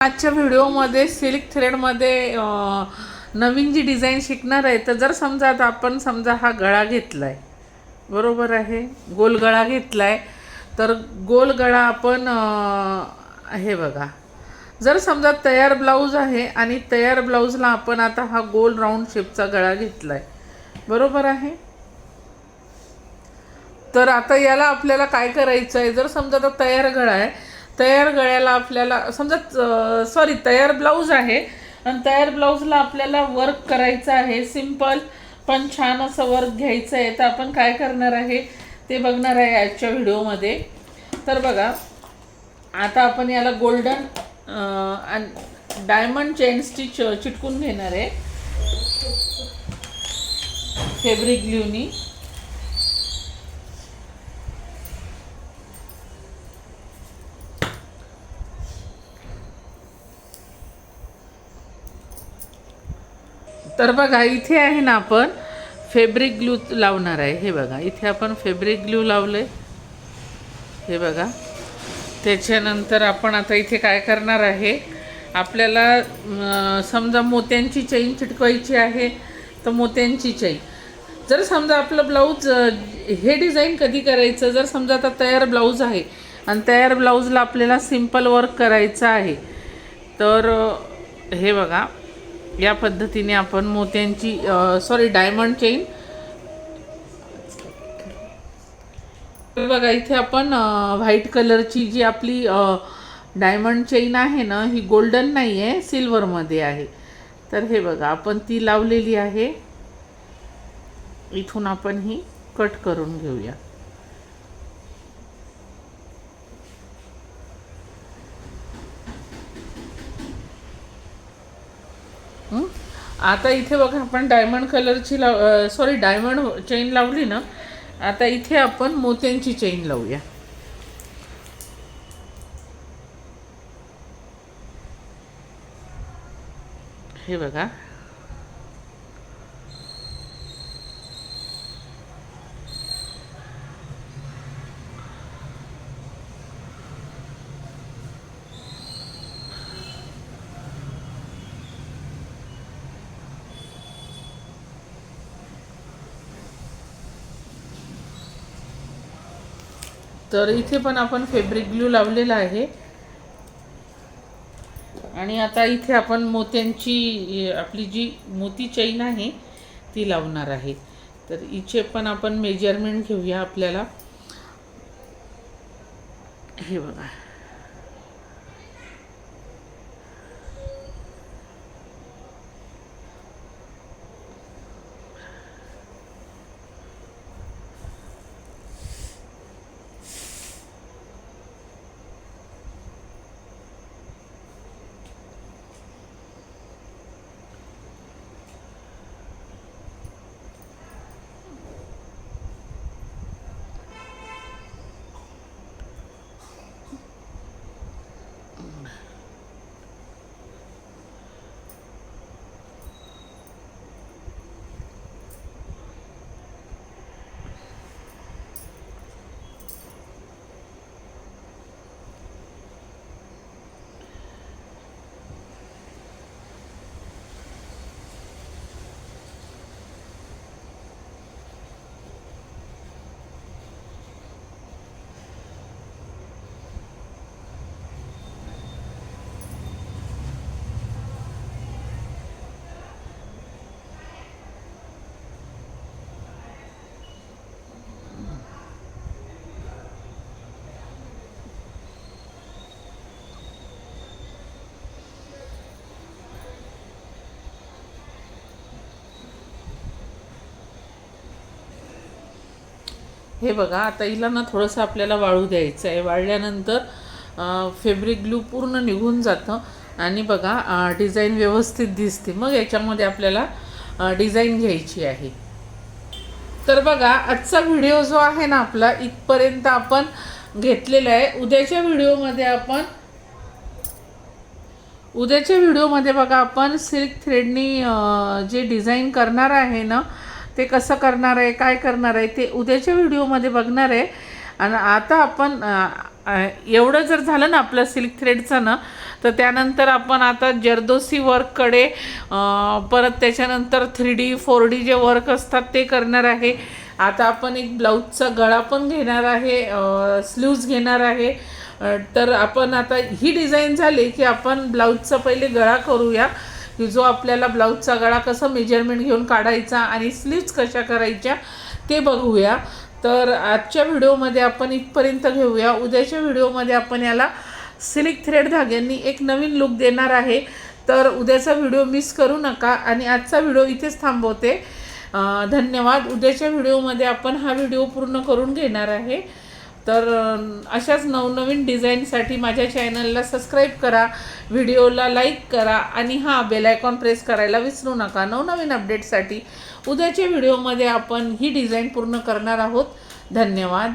आजच्या व्हिडिओमध्ये सिल्क थ्रेडमध्ये नवीन जी डिझाईन शिकणार आहे तर जर समजा आता आपण समजा हा गळा घेतला आहे बरोबर आहे? गोल गळा घेतला आहे तर गोल गळा आपण हे बघा. जर समजा तयार ब्लाऊज आहे आणि तयार ब्लाऊजला आपण आता हा गोल राऊंड शेपचा गळा घेतला आहे बरोबर आहे? तर आता याला आपल्याला काय करायचं आहे जर समजा आता तयार गळा आहे तयार गळ्याला आपल्याला समजा सॉरी तयार ब्लाऊज आहे. आणि तयार ब्लाऊजला आपल्याला वर्क करायचं आहे. सिंपल पण छान असं वर्क घ्यायचं आहे. तर आपण काय करणार आहे? ते बघणार आहे आजच्या व्हिडिओमध्ये. तर बघा आता आपण याला गोल्डन आणि डायमंड चेन स्टिच चिटकून घेणार आहे. फेब्रिक ग्ल्यूनी तर बघा इथे आहे ना आपण फेब्रिक ग्लू लावणार आहे. हे बघा इथे आपण फेब्रिक ग्लू लावले हे बघा त्याच्यानंतर आपण आता इथे काय करणार आहे? आपल्याला समजा मोत्यांची चैन चिटकवायची आहे तर मोत्यांची चैन जर समजा आपलं ब्लाऊज हे डिझाईन कधी करायचं? जर समजा आता तयार ब्लाऊज आहे आणि तयार ब्लाऊजला आपल्याला सिंपल वर्क करायचं आहे तर हे बघा या पद्धतीने आपण मोत्यांची सॉरी डायमंड चेन बघा इथे आपण व्हाईट कलरची जी आपली डायमंड चेन आहे ना ही गोल्डन नाही आहे सिल्वरमध्ये आहे. तर हे बघा आपण ती लावलेली आहे. इथून आपण ही कट करून घेऊया. आता इथे बघा आपण डायमंड कलरची लाव सॉरी डायमंड चेन लावली ना आता इथे आपण मोत्यांची चेन लावूया. हे बघा. तर इथे पण आपण फेब्रिक ग्लू लावलेला आहे. आणि आता इथे आपण मोत्यांची आपली जी मोती चैन आहे ती लावणार आहे. तर इथे पण आपण मेजरमेंट घेऊया आपल्याला. हे बघा. हे बघा आता हिला ना थोडंसं आपल्याला वाळू द्यायचं आहे वाळल्यानंतर फेब्रिक ग्लू पूर्ण निघून जातं. आणि बघा डिझाईन व्यवस्थित दिसते. मग याच्यामध्ये आपल्याला डिझाईन घ्यायची आहे. तर बघा आजचा व्हिडिओ जो आहे ना आपला इथपर्यंत आपण घेतलेला आहे. उद्याच्या व्हिडिओमध्ये आपण उद्याच्या व्हिडिओमध्ये बघा आपण सिल्क थ्रेडनी जे डिझाईन करणार आहे ना ते कसं करणार आहे काय करणार आहे ते उद्याच्या व्हिडिओमध्ये बघणार आहे. आणि आता आपण एवढं जर झालं ना आपलं सिल्क थ्रेडचं ना तर त्यानंतर आपण आता जर्दोसी वर्ककडे परत त्याच्यानंतर थ्री डी फोर डी जे वर्क असतात ते करणार आहे. आता आपण एक ब्लाऊजचा गळा पण घेणार आहे स्लीव्ज घेणार आहे. तर आपण आता ही डिझाईन झाली की आपण ब्लाऊजचा पहिले गळा करूया. की जो आपल्याला ब्लाऊजचा गळा कसं मेजरमेंट घेऊन काढायचा आणि स्लीव्स कशा करायच्या ते बघूया. तर आजच्या व्हिडिओमध्ये आपण इथपर्यंत घेऊया. उद्याच्या व्हिडिओमध्ये आपण याला सिलिक थ्रेड धाग्यांनी एक नवीन लुक देणार आहे. तर उद्याचा व्हिडिओ मिस करू नका आणि आजचा व्हिडिओ इथेच थांबवते. धन्यवाद. उद्याच्या व्हिडिओमध्ये आपण हा व्हिडिओ पूर्ण करून घेणार आहे. तर अशाच नवनवीन डिझाईनसाठी माझ्या चॅनलला सबस्क्राईब करा व्हिडिओला लाईक करा आणि हा बेलायकॉन प्रेस करायला विसरू नका. नवनवीन अपडेटसाठी उद्याच्या व्हिडिओमध्ये आपण ही डिझाईन पूर्ण करणार आहोत. धन्यवाद.